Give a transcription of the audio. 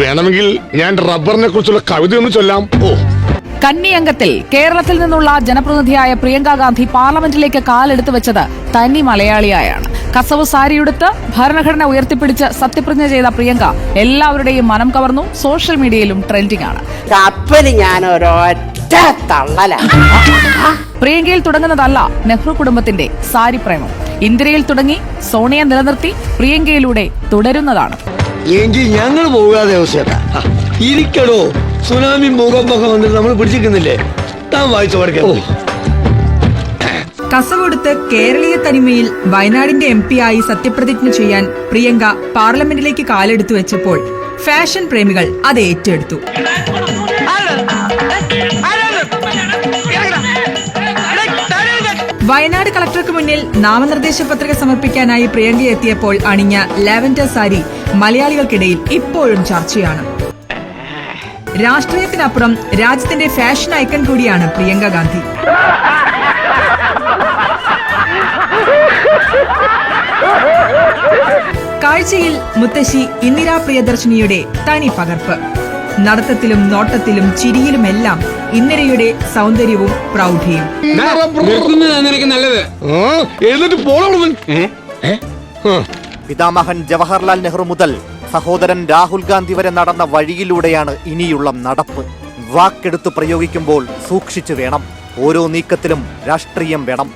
വേണമെങ്കിൽ ഞാൻ റബ്ബറിനെ കുറിച്ചുള്ള കവിത ഒന്ന് ചൊല്ലാം. ഓ. കന്നി അംഗത്തിൽ കേരളത്തിൽ നിന്നുള്ള ജനപ്രതിനിധിയായ പ്രിയങ്ക ഗാന്ധി പാർലമെന്റിലേക്ക് കാലെടുത്തു വെച്ചത് തനി മലയാളിയായാണ്. കസവ് സാരിയുടുത്ത് ഭരണഘടന ഉയർത്തിപ്പിടിച്ച് സത്യപ്രതിജ്ഞ ചെയ്ത പ്രിയങ്ക എല്ലാവരുടെയും മനം കവർന്നു. സോഷ്യൽ മീഡിയയിലും ട്രെൻഡിംഗ് ആണ് കപ്പൽ ഞാൻ ഒരൊറ്റ തള്ളല. പ്രിയങ്കയിൽ തുടങ്ങുന്നതല്ല നെഹ്റു കുടുംബത്തിന്റെ സാരി പ്രേമം ഇന്ദിരയിൽ തുടങ്ങി സോണിയ നിലനിർത്തി പ്രിയങ്കയിലൂടെ തുടരുന്നതാണ്. എങ്കിൽ ഞങ്ങൾ പോകാതെ അവസ്ഥ ഇരിക്കടോ. സുനാമി ഭൂകമ്പൊക്കെ വന്നിട്ട് നമ്മൾ പിടിച്ചിരിക്കുന്നില്ലേ? താൻ വായിച്ചു പഠിക്കാം കസവെടുത്ത് കേരളീയ തനിമയിൽ വയനാടിന്റെ എം പി ആയി സത്യപ്രതിജ്ഞ ചെയ്യാൻ പ്രിയങ്ക പാർലമെന്റിലേക്ക് കാലെടുത്തു വെച്ചപ്പോൾ ഫാഷൻ പ്രേമികൾ അത് ഏറ്റെടുത്തു. വയനാട് കളക്ടർക്ക് മുന്നിൽ നാമനിർദ്ദേശ പത്രിക സമർപ്പിക്കാനായി പ്രിയങ്ക എത്തിയപ്പോൾ അണിഞ്ഞ ലാവൻഡർ സാരി മലയാളികൾക്കിടയിൽ ഇപ്പോഴും ചർച്ചയാണ്. രാഷ്ട്രീയത്തിനപ്പുറം രാജ്യത്തിന്റെ ഫാഷൻ ഐക്കൺ കൂടിയാണ് പ്രിയങ്ക ഗാന്ധി. കാഴ്ചയിൽ മുത്തശ്ശി ഇന്ദിരാ പ്രിയദർശിനിയുടെ തനി പകർപ്പ്. നടത്തത്തിലും നോട്ടത്തിലും ചിരിയിലുമെല്ലാം ഇന്ദിരയുടെ സൗന്ദര്യവും പ്രൗഢിയും. പിതാമഹൻ ജവഹർലാൽ നെഹ്റു മുതൽ സഹോദരൻ രാഹുൽ ഗാന്ധി വരെ നടന്ന വഴിയിലൂടെയാണ് ഇനിയുള്ള നടപ്പ്. വാക്കെടുത്ത് പ്രയോഗിക്കുമ്പോൾ സൂക്ഷിച്ചു വേണം. ഓരോ നീക്കത്തിലും രാഷ്ട്രീയം വേണം.